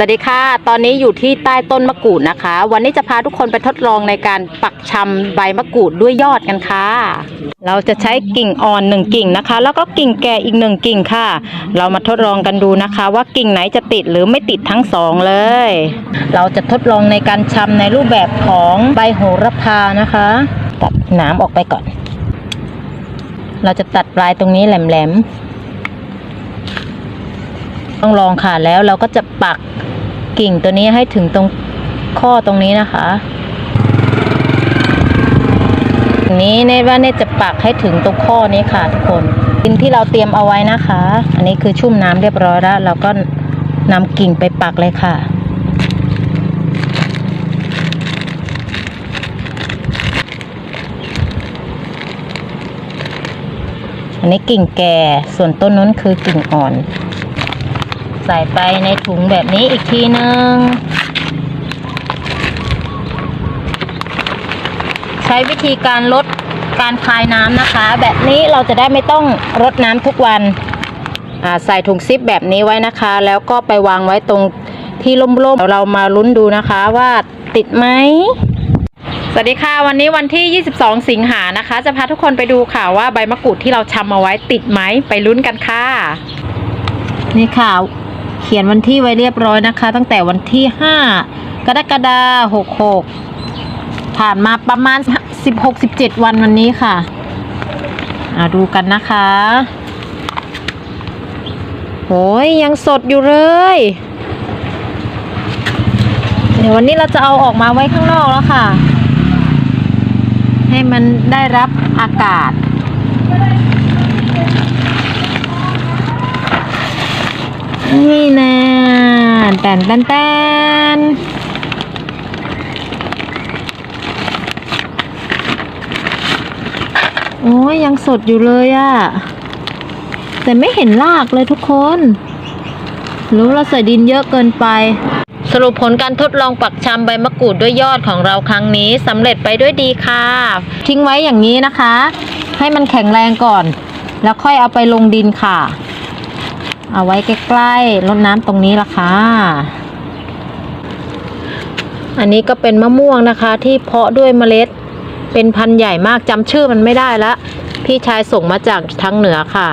สวัสดีค่ะ ตอนนี้อยู่ที่ใต้ต้นมะกรูดนะคะ วันนี้จะพาทุกคนไปทดลองในการปักชำใบมะกรูดด้วยยอดกันค่ะ เราจะใช้กิ่งอ่อนหนึ่งกิ่งนะคะ แล้วก็กิ่งแก่อีกหนึ่งกิ่งค่ะ เรามาทดลองกันดูนะคะ ว่ากิ่งไหนจะติดหรือไม่ติดทั้งสองเลย เราจะทดลองในการชำในรูปแบบของใบโหระพานะคะ ตัดหนามออกไปก่อน เราจะตัดปลายตรงนี้แหลมๆ ต้องลองค่ะแล้วเราก็จะปักกิ่งตัวนี้ให้ถึงตรงข้อตรงนี้นะคะนี้เนตว่าเนตจะปักให้ถึงตรงข้อนี้ค่ะทุกคนดินที่เราเตรียมเอาไว้นะคะ อันนี้คือชุ่มน้ำเรียบร้อยแล้ว เราก็นำกิ่งไปปักเลยค่ะ อันนี้กิ่งแก่ส่วนต้นนู้นคือกิ่งอ่อน ใส่ไปในถุงแบบนี้อีกทีนึง ใช้วิธีการลดการคายน้ำนะคะ แบบนี้เราจะได้ไม่ต้องรดน้ำทุกวันใส่ถุงซิปแบบนี้ไว้นะคะ แล้วก็ไปวางไว้ตรงที่ร่มๆเดี๋ยวเรามาลุ้นดูนะคะว่าติดไหมสวัสดีค่ะ วันนี้วันที่ 22 สิงหานะคะ จะพาทุกคนไปดูค่ะว่าใบมะกรูดที่เราชำเอาไว้ติดไหมไปลุ้นกันค่ะ นี่ค่ะ เขียนวันที่ไว้เรียบร้อยนะคะ ตั้งแต่วันที่ 5 กรกฎาคม66 ผ่านมาประมาณ 16-17 วันวันนี้ค่ะอาดูกันนะคะโอ้ยยังสดอยู่เลย เดี๋ยววันนี้เราจะเอาออกมาไว้ข้างนอกแล้วค่ะ ให้มันได้รับอากาศ นี่นะแตนแตนแตนโอ้ยยังสดอยู่เลยอะแต่ไม่เห็นรากเลยทุกคน รู้เราใส่ดินเยอะเกินไป สรุปผลการทดลองปักชำใบมะกรูดด้วยยอดของเราครั้งนี้สำเร็จไปด้วยดีค่ะ ทิ้งไว้อย่างนี้นะคะ ให้มันแข็งแรงก่อน แล้วค่อยเอาไปลงดินค่ะ เอาไว้ใกล้ๆรดน้ำตรงนี้ละค่ะ อันนี้ก็เป็นมะม่วงนะคะ ที่เพาะด้วยเมล็ด เป็นพันธุ์ใหญ่มากจำชื่อมันไม่ได้ละ พี่ชายส่งมาจากทางเหนือค่ะ